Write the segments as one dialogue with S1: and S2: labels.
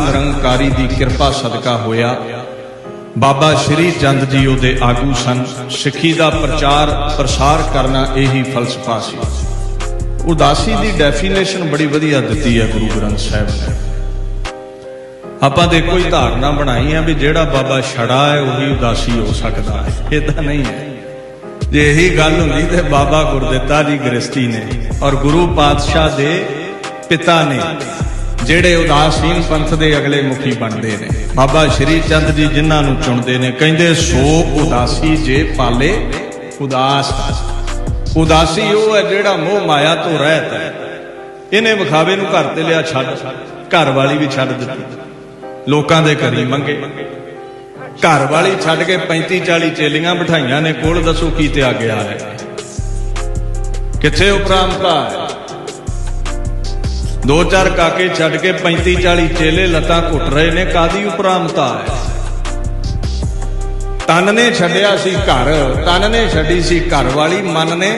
S1: ਨਿਰੰਕਾਰੀ ਦੀ ਕਿਰਪਾ ਸਦਕਾ ਹੋਇਆ। ਬਾਬਾ ਸ਼੍ਰੀ ਚੰਦ ਜੀ ਉਹਦੇ ਆਗੂ ਸਨ। ਸਿੱਖੀ ਦਾ ਪ੍ਰਚਾਰ, ਪ੍ਰਸਾਰ ਕਰਨਾ ਇਹੀ ਫਲਸਫਾ ਸੀ। ਉਦਾਸੀ ਦੀ ਡੈਫੀਨੇਸ਼ਨ ਬੜੀ ਵਧੀਆ ਦਿੱਤੀ ਹੈ ਗੁਰੂ ਗ੍ਰੰਥ ਸਾਹਿਬ ਨੇ। ਆਪਾਂ ਦੇ ਕੋਈ ਧਾਰਨਾ ਬਣਾਈ ਹੈ ਵੀ ਜਿਹੜਾ ਬਾਬਾ ਛੜਾ ਹੈ, ਉਹੀ ਉਦਾਸੀ ਹੋ ਸਕਦਾ ਹੈ। ਇਹ ਤਾਂ ਨਹੀਂ ਹੈ। ਜੇ ਇਹੀ ਗੱਲ ਹੁੰਦੀ ਤੇ ਬਾਬਾ ਗੁਰਦਿੱਤਾ ਜੀ ਗ੍ਰਸਤੀ ਨੇ ਔਰ ਗੁਰੂ ਪਾਤਸ਼ਾਹ ਦੇ ਪਿਤਾ ਨੇ ਜਿਹੜੇ ਉਦਾਸੀਨ ਪੰਥ ਦੇ ਅਗਲੇ ਮੁਖੀ ਬਣਦੇ ਨੇ। ਬਾਬਾ ਸ਼੍ਰੀ ਚੰਦ ਜੀ ਜਿਨ੍ਹਾਂ ਨੂੰ ਚੁਣਦੇ ਨੇ, ਕਹਿੰਦੇ, ਸੋ ਉਦਾਸੀ ਜੇ ਪਾਲੇ, ਉਦਾਸ ਉਦਾਸੀ ਉਹ ਹੈ ਜਿਹੜਾ ਮੋਹ ਮਾਇਆ ਤੋਂ ਰਹਿਤ ਹੈ। ਇਹਨੇ ਵਿਖਾਵੇ ਨੂੰ ਘਰ ਤੇ ਲਿਆ ਛੱਡ, ਘਰ ਵਾਲੀ ਵੀ ਛੱਡ ਦਿੱਤੀ। ਲੋਕਾਂ ਦੇ ਘਰੀ ਮੰਗੇ। ਘਰ ਵਾਲੀ ਛੱਡ ਕੇ 35 40 ਚੇਲੀਆਂ ਬਿਠਾਈਆਂ ਨੇ, ਕੋਲ ਦੱਸੋ ਕੀ ਤੇ ਆ ਗਿਆ ਹੈ। ਕਿੱਥੇ ਉਪਰਾਮਤਾ ਹੈ? ਦੋ ਚਾਰ ਕਾਕੇ ਛੱਡ ਕੇ 35 40 ਚੇਲੇ ਲੱਤਾਂ ਘੁੱਟ ਰਹੇ ਨੇ, ਕਾਦੀ ਉਪਰਾਮਤਾ ਹੈ? ਤਨ ਨੇ ਛੱਡਿਆ ਸੀ ਘਰ, ਤਨ ਨੇ ਛੱਡੀ ਸੀ ਘਰ ਵਾਲੀ, ਮਨ ਨੇ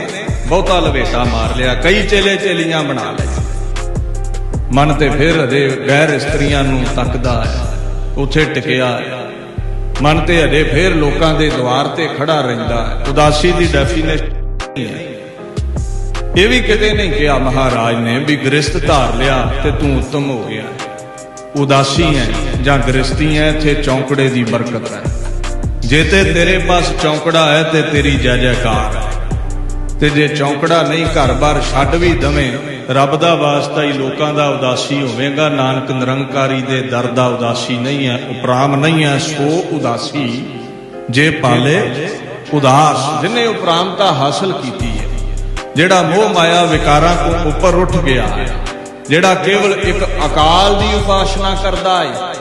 S1: ਬਹੁਤਾ ਲਵੇਟਾ ਮਾਰ ਲਿਆ, ਕਈ ਚੇਲੇ ਚੇਲੀਆਂ ਬਣਾ ਲਏ। ਮਨ ਤੇ ਫਿਰ ਅਜੇ ਗੈਰ ਇਸਤਰੀਆਂ ਨੂੰ ਤੱਕਦਾ ਹੈ, ਉੱਥੇ ਟਿਕਿਆ ਹੈ। ਮਨ ਤੇ ਅਜੇ ਫਿਰ ਲੋਕਾਂ ਦੇ ਦੁਆਰ ਤੇ ਖੜਾ ਰਹਿੰਦਾ ਹੈ, ਉਦਾਸੀ ਦੀ ਡੈਫੀਨੇਸ਼ਨ ਹੈ। ਇਹ ਵੀ ਕਿਤੇ ਨਹੀਂ ਕਿਹਾ ਮਹਾਰਾਜ ਨੇ ਵੀ ਗ੍ਰਸਤ ਧਾਰ ਲਿਆ ਤੇ ਤੂੰ ਉੱਤਮ ਹੋ ਗਿਆ। ਉਦਾਸੀ ਹੈ ਜਾਂ ਗ੍ਰਸਤੀ ਹੈ, ਇੱਥੇ ਚੌਂਕੜੇ ਦੀ ਬਰਕਤ ਹੈ। ਜੇ ਤੇ ਤੇਰੇ ਪਾਸ ਚੌਂਕੜਾ ਹੈ ਤੇ ਤੇਰੀ ਜੈ ਜੈਕਾਰ ਹੈ। ਤੇ ਜੇ ਚੌਂਕੜਾ ਨਹੀਂ ਘਰ-ਬਾਰ ਛੱਡ ਵੀ ਦਵੇਂ, ਰੱਬ ਦਾ ਵਾਸਤਾ ਹੀ ਲੋਕਾਂ ਦਾ ਉਦਾਸੀ ਹੋਵੇਗਾ। ਨਾਨਕ ਨਿਰੰਕਾਰੀ ਦੇ ਦਰ ਦਾ ਉਦਾਸੀ ਨਹੀਂ ਹੈ, ਉਪਰਾਮ ਨਹੀਂ ਹੈ, ਸੋ ਉਦਾਸੀ ਜੇ ਪਾਲੇ, ਉਦਾਸ। ਜਿਨੇ ਉਪਰਾਮਤਾ ਹਾਸਲ ਕੀਤੀ ਹੈ। ਜਿਹੜਾ ਮੋਹ ਮਾਇਆ ਵਿਕਾਰਾਂ ਤੋਂ ਉੱਪਰ ਉੱਠ ਗਿਆ ਜਿਹੜਾ ਕੇਵਲ ਇੱਕ ਅਕਾਲ ਦੀ ਉਪਾਸਨਾ ਕਰਦਾ ਹੈ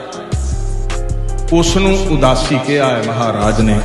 S1: ਉਸ ਨੂੰ ਉਦਾਸੀ ਕਿਹਾ ਹੈ ਮਹਾਰਾਜ ਨੇ।